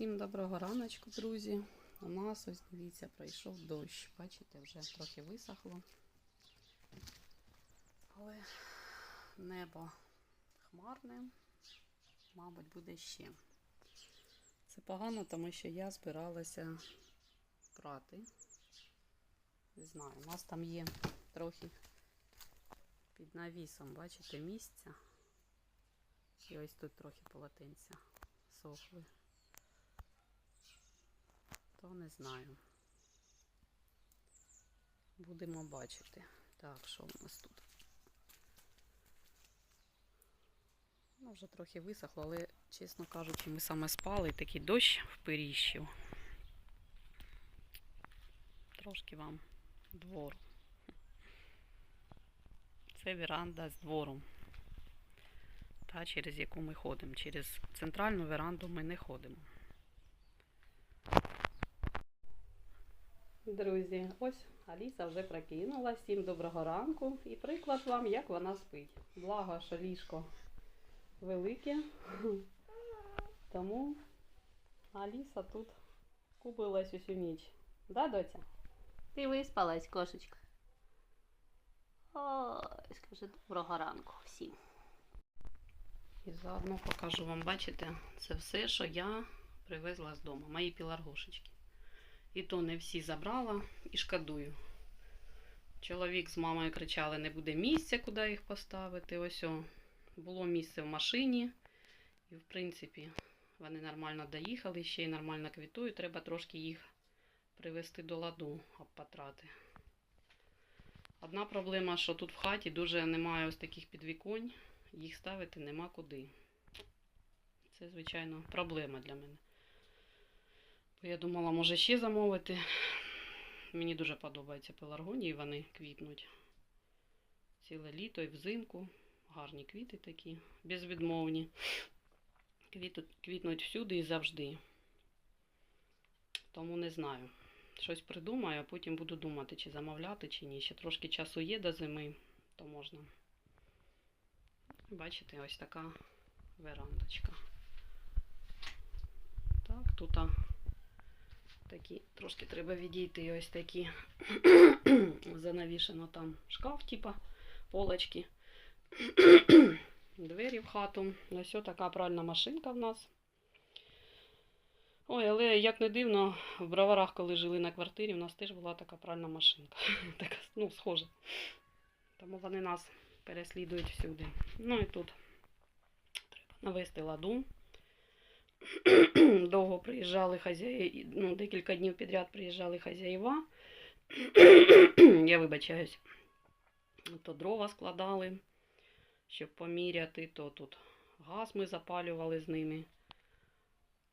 Всім доброго раночку, друзі. У нас ось дивіться, пройшов дощ. Бачите, вже трохи висохло. Але небо хмарне, мабуть, буде ще. Це погано, тому що я збиралася прати. Не знаю, у нас там є трохи під навісом, бачите, місця. І ось тут трохи полотенця сохли. То не знаю. Будемо бачити. Так, що у нас тут? Ну, вже трохи висохло, але, чесно кажучи, ми саме спали, такий дощ вперіщив. Трошки вам двору. Це веранда з двором. Та, через яку ми ходимо. Через центральну веранду ми не ходимо. Друзі, ось Аліса вже прокинула. Всім доброго ранку. І приклад вам, як вона спить. Благо, що ліжко велике. Тому Аліса тут купилась усю ніч. Да, доця? Ти виспалась, кошечка. Ой, скажи доброго ранку всім. І заодно покажу вам, бачите, це все, що я привезла з дому. Мої піларгошечки. І то не всі забрала і шкодую. Чоловік з мамою кричали, не буде місця, куди їх поставити. Ось о, було місце в машині. І, в принципі, вони нормально доїхали, ще й нормально квітують. Треба трошки їх привести до ладу, обпатрати. Одна проблема, що тут в хаті дуже немає ось таких підвіконь, їх ставити нема куди. Це, звичайно, проблема для мене. Я думала, може ще замовити. Мені дуже подобаються пеларгонії, вони квітнуть. Ціле літо і взимку. Гарні квіти такі, безвідмовні. Квітнуть всюди і завжди. Тому не знаю. Щось придумаю, а потім буду думати, чи замовляти, чи ні. Ще трошки часу є до зими, то можна. Бачите, ось така верандочка. Так, тут такі, трошки треба відійти ось такі занавішено там шкаф, типа полочки. Двері в хату. Ось така пральна машинка в нас. Ой, але як не дивно, в броварах, коли жили на квартирі, в нас теж була така пральна машинка. така, ну, схожа. Тому вони нас переслідують всюди. Ну і тут треба навести ладу. Довго приїжджали хазяї, ну, декілька днів підряд приїжджали хазяїва. Я вибачаюсь. То дрова складали, щоб поміряти, то тут газ ми запалювали з ними.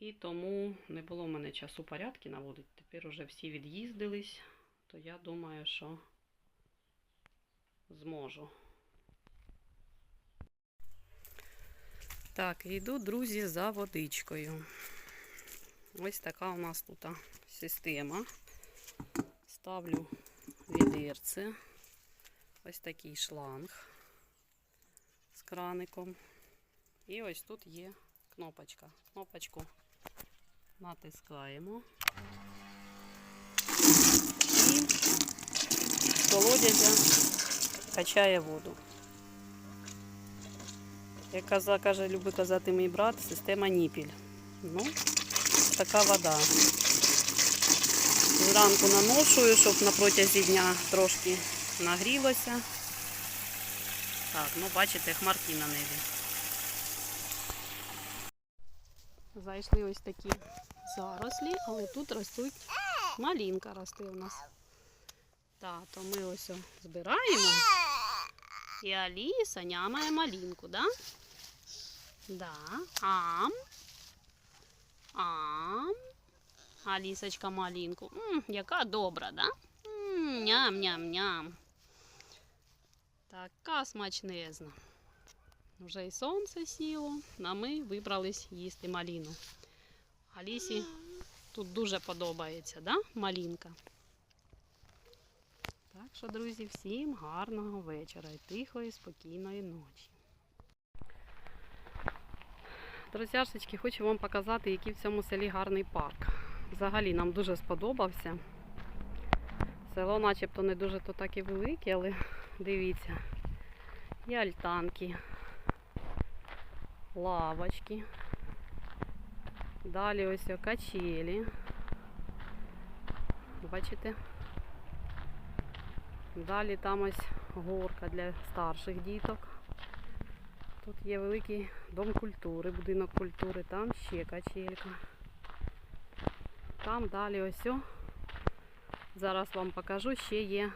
І тому не було в мене часу порядки наводити. Тепер уже всі від'їздились, то я думаю, що зможу. Так, йду, друзі, за водичкою. Ось така у нас тут система. Ставлю відерце. Ось такий шланг з краником. І ось тут є кнопочка. Кнопочку натискаємо. І колодязя качає воду. Як каза, каже, любить казати мій брат, система ніпіль. Ну, така вода. Зранку наношую, щоб на протязі дня трошки нагрілося. Так, ну бачите, хмарки на небі. Зайшли ось такі зарослі, але тут ростуть малінка росте у нас. Так, то ми ось збираємо. І Аліса нямає малінку, да? Да. Ам. Ам. Алісочка малінку. М, яка добра, да? Ням-ням-ням. Така смачнезна. Вже і сонце сіло, а ми вибрались їсти маліну. Алісі тут дуже подобається, да? малінка. Так що, друзі, всім гарного вечора і тихої, спокійної ночі. Друзяшечки, хочу вам показати, який в цьому селі гарний парк. Взагалі нам дуже сподобався. Село начебто не дуже то так і велике, але дивіться. Є альтанки, лавочки. Далі ось о качелі. Бачите? Далі там ось горка для старших діток. Тут є великий дом культури, будинок культури, там ще качелька. Там далі ось. Зараз вам покажу, ще є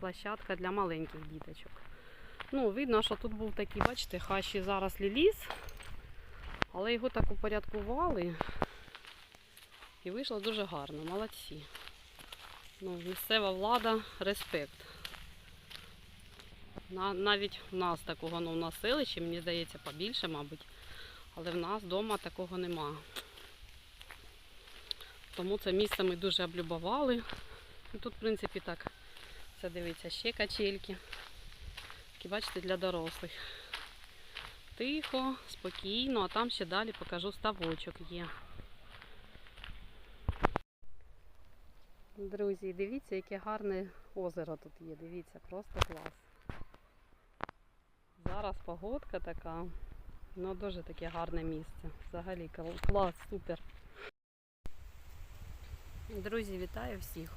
площадка для маленьких діточок. Ну, видно, що тут був такий, бачите, хащі зараз ліс, але його так упорядкували і вийшло дуже гарно, молодці. Ну, місцева влада, респект. На, навіть в нас такого, ну, в селищі, мені здається, побільше, мабуть. Але в нас вдома такого нема. Тому це місце ми дуже облюбували. І тут, в принципі, так, це дивіться, ще качельки. Такі, бачите, для дорослих. Тихо, спокійно, а там ще далі покажу ставочок є. Друзі, дивіться, яке гарне озеро тут є. Дивіться, просто клас. Зараз погодка така. Ну, дуже таке гарне місце. Взагалі клас, супер. Друзі, вітаю всіх.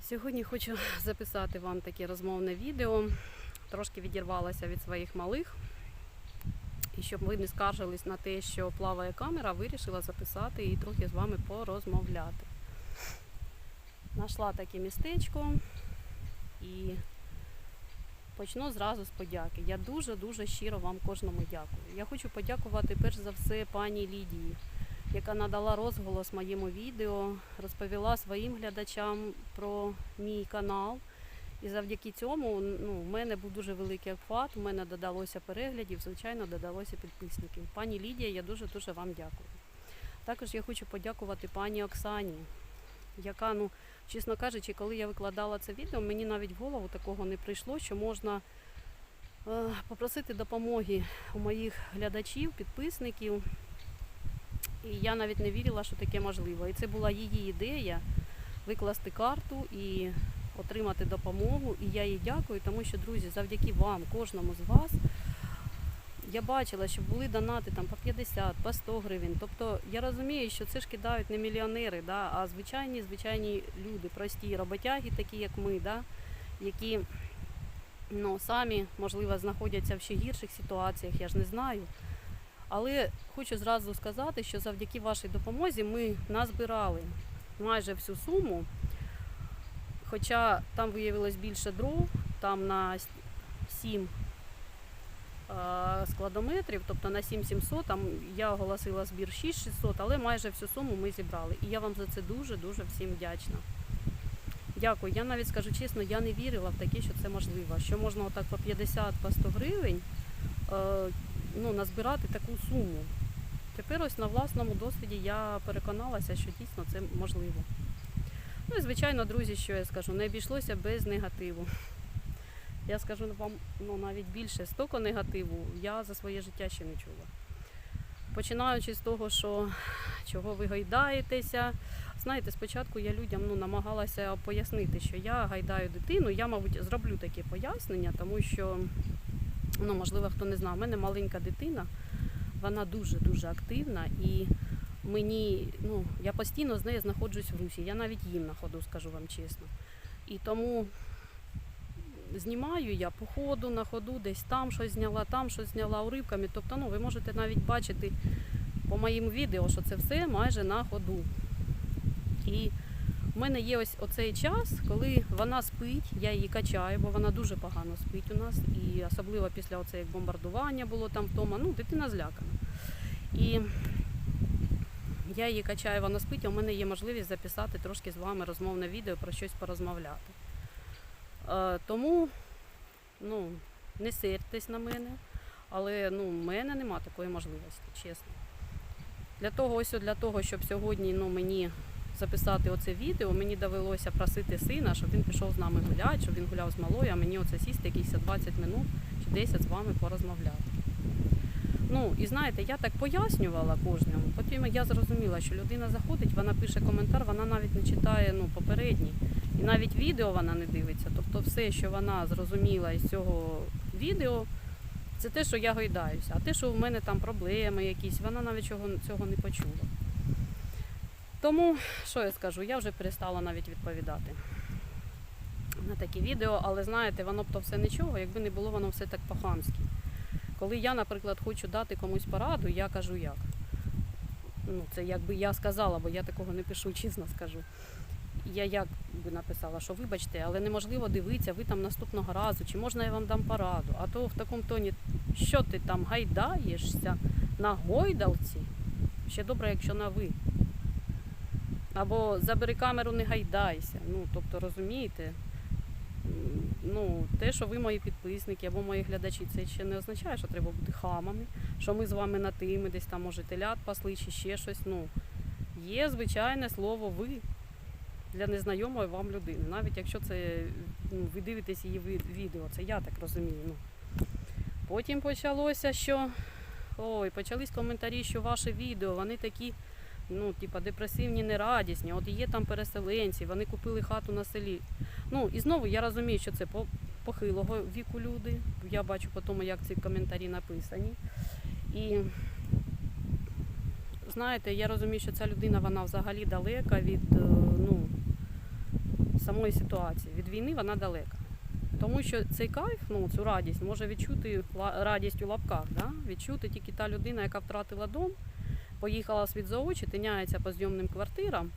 Сьогодні хочу записати вам таке розмовне відео. Трошки відірвалася від своїх малих. І щоб ви не скаржились на те, що плаває камера, вирішила записати і трохи з вами порозмовляти. Нашла таке містечко і почну зразу з подяки. Я дуже-дуже щиро вам кожному дякую. Я хочу подякувати перш за все пані Лідії, яка надала розголос моєму відео, розповіла своїм глядачам про мій канал. І завдяки цьому ну, в мене був дуже великий охват, у мене додалося переглядів, звичайно, додалося підписників. Пані Лідія, я дуже-дуже вам дякую. Також я хочу подякувати пані Оксані, яка, ну, чесно кажучи, коли я викладала це відео, мені навіть в голову такого не прийшло, що можна е, попросити допомоги у моїх глядачів, підписників. І я навіть не вірила, що таке можливо. І це була її ідея викласти карту і отримати допомогу. І я їй дякую, тому що, друзі, завдяки вам, кожному з вас, я бачила, що були донати там по 50, по 100 гривень. Тобто я розумію, що це ж кидають не мільйонери, да, а звичайні, звичайні люди, прості роботяги, такі як ми, да, які ну, самі, можливо, знаходяться в ще гірших ситуаціях, я ж не знаю. Але хочу зразу сказати, що завдяки вашій допомозі ми назбирали майже всю суму. Хоча там виявилось більше дров, там на 7 складометрів, тобто на 7700, там я оголосила збір 6600, але майже всю суму ми зібрали. І я вам за це дуже-дуже всім вдячна. Дякую. Я навіть скажу чесно, я не вірила в таке, що це можливо. Що можна отак по 50 по 100 гривень е, ну, назбирати таку суму. Тепер ось на власному досвіді я переконалася, що дійсно це можливо. Ну і звичайно, друзі, що я скажу, не обійшлося без негативу. Я скажу вам ну, навіть більше, стільки негативу я за своє життя ще не чула. Починаючи з того, що чого ви гайдаєтеся. Знаєте, спочатку я людям ну, намагалася пояснити, що я гайдаю дитину. Я, мабуть, зроблю таке пояснення, тому що, ну, можливо, хто не знає, у мене маленька дитина, вона дуже-дуже активна і мені, ну, я постійно з нею знаходжусь в русі. Я навіть їм на ходу, скажу вам чесно. І тому знімаю я по ходу, на ходу, десь там щось зняла, там щось зняла уривками. Тобто, ну, ви можете навіть бачити по моїм відео, що це все майже на ходу. І в мене є ось оцей час, коли вона спить, я її качаю, бо вона дуже погано спить у нас. І особливо після оце як бомбардування було там вдома, ну, дитина злякана. І я її качаю, вона спить, а у мене є можливість записати трошки з вами розмовне відео про щось порозмовляти. Е, тому ну, не сердьтесь на мене, але ну, в мене нема такої можливості, чесно. Для того, ось для того, щоб сьогодні ну, мені записати оце відео, мені довелося просити сина, щоб він пішов з нами гуляти, щоб він гуляв з малою, а мені оце сісти якісь 20 минут чи 10 з вами порозмовляти. Ну, і знаєте, я так пояснювала кожному. Потім я зрозуміла, що людина заходить, вона пише коментар, вона навіть не читає ну, попередній. І навіть відео вона не дивиться. Тобто все, що вона зрозуміла із цього відео, це те, що я гойдаюся. А те, що в мене там проблеми якісь, вона навіть цього, не почула. Тому, що я скажу, я вже перестала навіть відповідати на такі відео, але знаєте, воно б то все нічого, якби не було воно все так по-хамськи. Коли я, наприклад, хочу дати комусь пораду, я кажу як. Ну, це якби я сказала, бо я такого не пишу, чесно скажу. Я як би написала, що вибачте, але неможливо дивитися, ви там наступного разу, чи можна я вам дам пораду. А то в такому тоні, що ти там гайдаєшся на гойдалці? Ще добре, якщо на ви. Або забери камеру, не гайдайся. Ну, тобто, розумієте, ну, те, що ви мої підписники або мої глядачі, це ще не означає, що треба бути хамами, що ми з вами на ти, ми десь там, може, телят пасли чи ще щось. Ну, є звичайне слово ви для незнайомої вам людини. Навіть якщо це ну, ви дивитесь її відео, це я так розумію. Ну. Потім почалося, що ой, почались коментарі, що ваші відео, вони такі, ну, типа, депресивні, нерадісні. От є там переселенці, вони купили хату на селі. Ну і знову я розумію, що це по- похилого віку люди. Я бачу по тому, як ці коментарі написані. І знаєте, я розумію, що ця людина вона взагалі далека від е, ну, самої ситуації. Від війни вона далека. Тому що цей кайф, ну, цю радість може відчути радість у лапках, да? відчути тільки та людина, яка втратила дом, поїхала світ за очі, тиняється по зйомним квартирам.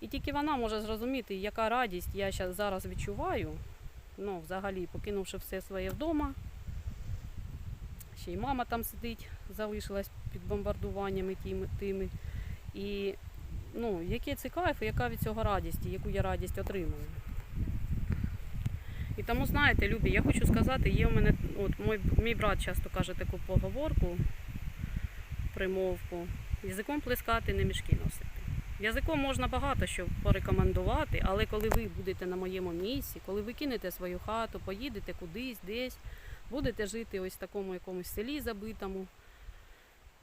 І тільки вона може зрозуміти, яка радість я зараз відчуваю, ну, взагалі, покинувши все своє вдома. Ще й мама там сидить, залишилась під бомбардуваннями тими. І ну, який це кайф, і яка від цього радість, яку я радість отримую. І тому, знаєте, любі, я хочу сказати, є у мене, от мій, мій брат часто каже таку поговорку, примовку, язиком плескати, не мішки носити. Язиком можна багато що порекомендувати, але коли ви будете на моєму місці, коли ви кинете свою хату, поїдете кудись, десь, будете жити ось в такому якомусь селі забитому,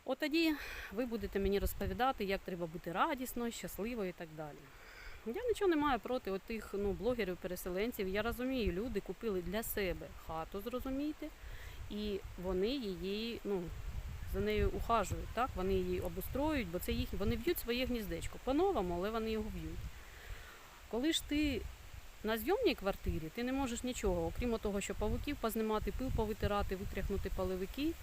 от тоді ви будете мені розповідати, як треба бути радісною, щасливою і так далі. Я нічого не маю проти от тих ну, блогерів-переселенців. Я розумію, люди купили для себе хату, зрозумійте, і вони її, ну, за нею ухажують, так? Вони її обустроюють, бо це їх, вони б'ють своє гніздечко. По-новому, але вони його б'ють. Коли ж ти на зйомній квартирі, ти не можеш нічого, окрім того, що павуків познімати, пил повитирати, витряхнути паливики,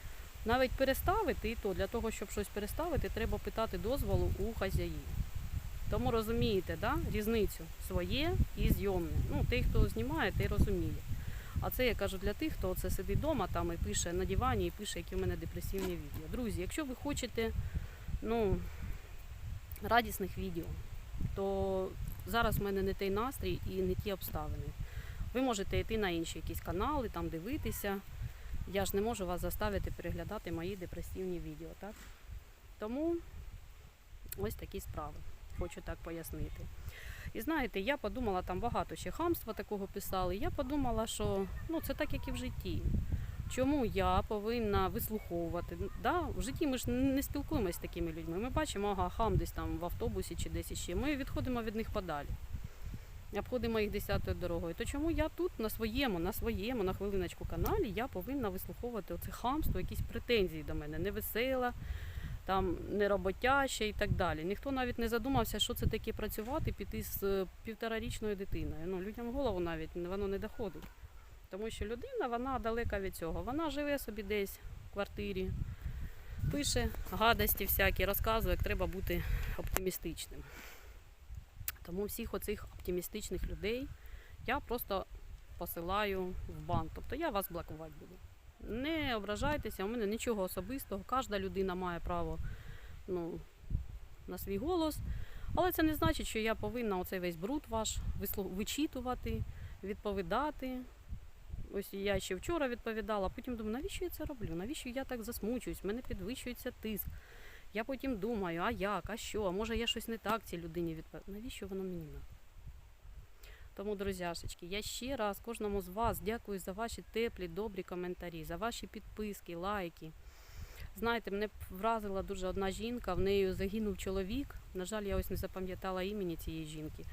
навіть переставити, і то для того, щоб щось переставити, треба питати дозволу у хазяїв. Тому розумієте, да? різницю своє і зйомне. Ну, той, хто знімає, той розуміє. А це я кажу для тих, хто це сидить вдома там і пише на дивані і пише, які в мене депресивні відео. Друзі, якщо ви хочете ну, радісних відео, то зараз в мене не той настрій і не ті обставини. Ви можете йти на інші якісь канали, там дивитися. Я ж не можу вас заставити переглядати мої депресивні відео, так? Тому ось такі справи. Хочу так пояснити. І знаєте, я подумала, там багато ще хамства такого писали. Я подумала, що ну, це так, як і в житті. Чому я повинна вислуховувати? Да, в житті ми ж не спілкуємося з такими людьми. Ми бачимо, ага, хам десь там в автобусі чи десь іще. Ми відходимо від них подалі. Обходимо їх десятою дорогою. То чому я тут на своєму, на своєму, на хвилиночку каналі, я повинна вислуховувати оце хамство, якісь претензії до мене, невесела, там нероботяща і так далі. Ніхто навіть не задумався, що це таке працювати, піти з е, півторарічною дитиною. Ну, людям голову навіть воно не доходить. Тому що людина, вона далека від цього. Вона живе собі десь в квартирі, пише гадості всякі, розказує, як треба бути оптимістичним. Тому всіх оцих оптимістичних людей я просто посилаю в банк. Тобто я вас блокувати буду. Не ображайтеся, у мене нічого особистого. Кожна людина має право ну, на свій голос. Але це не значить, що я повинна оцей весь бруд ваш вичитувати, відповідати. Ось я ще вчора відповідала, потім думаю, навіщо я це роблю? Навіщо я так засмучуюсь? В мене підвищується тиск. Я потім думаю, а як, а що, а може я щось не так цій людині відповідаю. Навіщо воно мені надо? Тому, друзяшечки, я ще раз кожному з вас дякую за ваші теплі, добрі коментарі, за ваші підписки, лайки, Знаєте, мене вразила дуже одна жінка, в неї загинув чоловік. На жаль, я ось не запам'ятала імені цієї жінки.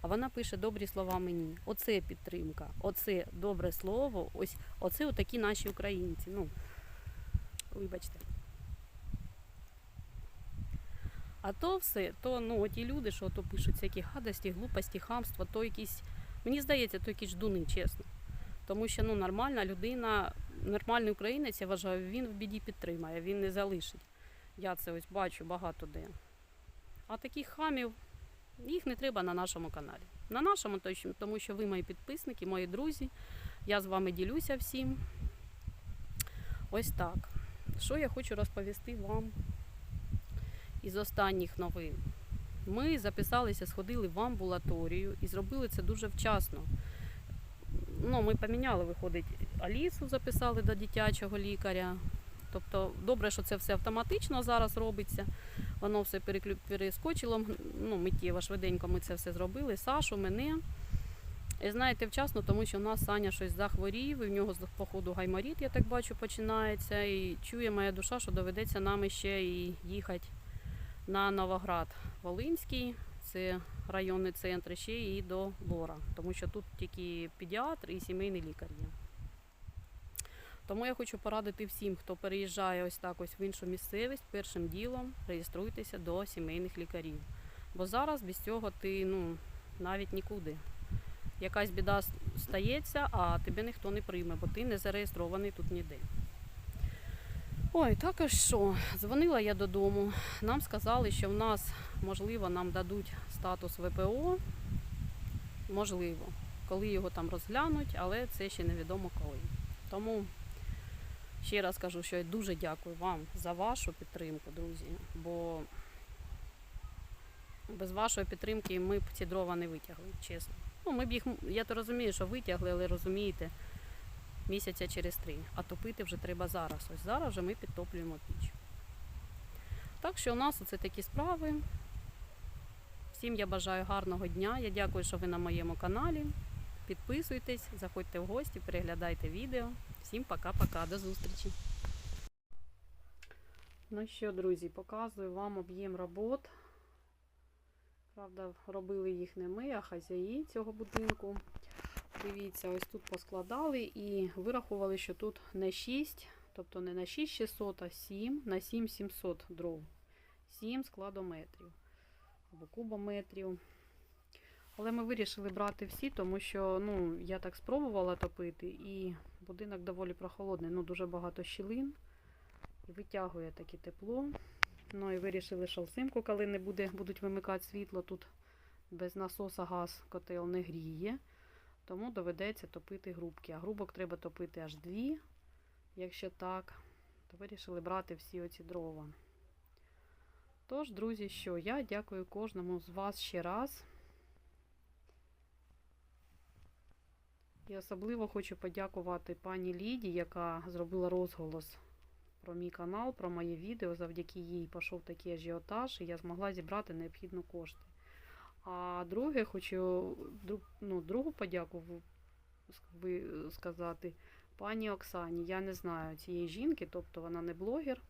А вона пише добрі слова мені. Оце підтримка, оце добре слово, ось оце отакі наші українці. Ну, вибачте. А то все, то ну, ті люди, що то пишуть всякі гадості, глупості, хамства, то якісь, мені здається, то якісь ждуни, чесно. Тому що ну, нормальна людина, нормальний українець, я вважаю, він в біді підтримає, він не залишить. Я це ось бачу багато де. А таких хамів, їх не треба на нашому каналі. На нашому точно, тому що ви мої підписники, мої друзі. Я з вами ділюся всім. Ось так. Що я хочу розповісти вам із останніх новин. Ми записалися, сходили в амбулаторію і зробили це дуже вчасно. Ну, ми поміняли, виходить, Алісу записали до дитячого лікаря. Тобто, добре, що це все автоматично зараз робиться. Воно все перескочило. Ну, миттєво, швиденько ми це все зробили. Сашу, мене. І знаєте, вчасно, тому що в нас Саня щось захворів, і в нього, походу, гайморіт, я так бачу, починається. І чує моя душа, що доведеться нам ще і їхати на Новоград Волинський, це районний центр, ще і до Лора, тому що тут тільки педіатр і сімейний лікар є. Тому я хочу порадити всім, хто переїжджає ось так ось в іншу місцевість, першим ділом реєструйтеся до сімейних лікарів. Бо зараз без цього ти ну, навіть нікуди. Якась біда стається, а тебе ніхто не прийме, бо ти не зареєстрований тут ніде. Ой, також що, дзвонила я додому. Нам сказали, що в нас, можливо, нам дадуть статус ВПО. Можливо, коли його там розглянуть, але це ще невідомо коли. Тому ще раз кажу, що я дуже дякую вам за вашу підтримку, друзі. Бо без вашої підтримки ми б ці дрова не витягли, чесно. Ну, ми б їх, я то розумію, що витягли, але розумієте, місяця через три. А топити вже треба зараз. Ось зараз вже ми підтоплюємо піч. Так що у нас оце такі справи. Всім я бажаю гарного дня. Я дякую, що ви на моєму каналі. Підписуйтесь, заходьте в гості, переглядайте відео. Всім пока-пока, до зустрічі. Ну що, друзі, показую вам об'єм робот. Правда, робили їх не ми, а хазяї цього будинку. Дивіться, ось тут поскладали і вирахували, що тут не 6, тобто не на 6600, а 7 на 7700 дров. 7 складометрів або кубометрів. Але ми вирішили брати всі, тому що ну, я так спробувала топити, і будинок доволі прохолодний, ну дуже багато щілин. І витягує таке тепло. Ну і вирішили, що взимку, коли не буде, будуть вимикати світло, тут без насоса газ котел не гріє. Тому доведеться топити грубки. А грубок треба топити аж дві. Якщо так, то вирішили брати всі оці дрова. Тож, друзі, що я дякую кожному з вас ще раз. І особливо хочу подякувати пані Ліді, яка зробила розголос про мій канал, про моє відео. Завдяки їй пішов такий ажіотаж, і я змогла зібрати необхідну кошти. А друге, хочу ну, другу подяку сказати пані Оксані. Я не знаю цієї жінки, тобто вона не блогер,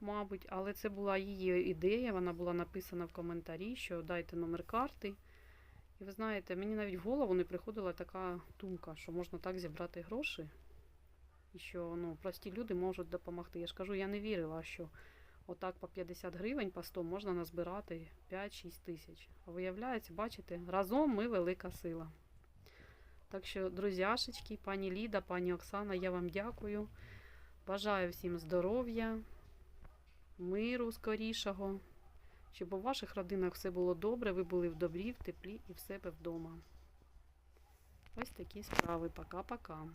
мабуть, але це була її ідея. Вона була написана в коментарі, що дайте номер карти. І ви знаєте, мені навіть в голову не приходила така думка, що можна так зібрати гроші. І що ну, прості люди можуть допомогти. Я ж кажу, я не вірила, що отак по 50 гривень по 100 можна назбирати 5-6 тисяч. А виявляється, бачите, разом ми велика сила. Так що, друзяшечки, пані Ліда, пані Оксана, я вам дякую. Бажаю всім здоров'я, миру скорішого, щоб у ваших родинах все було добре, ви були в добрі, в теплі і в себе вдома. Ось такі справи. Пока-пока.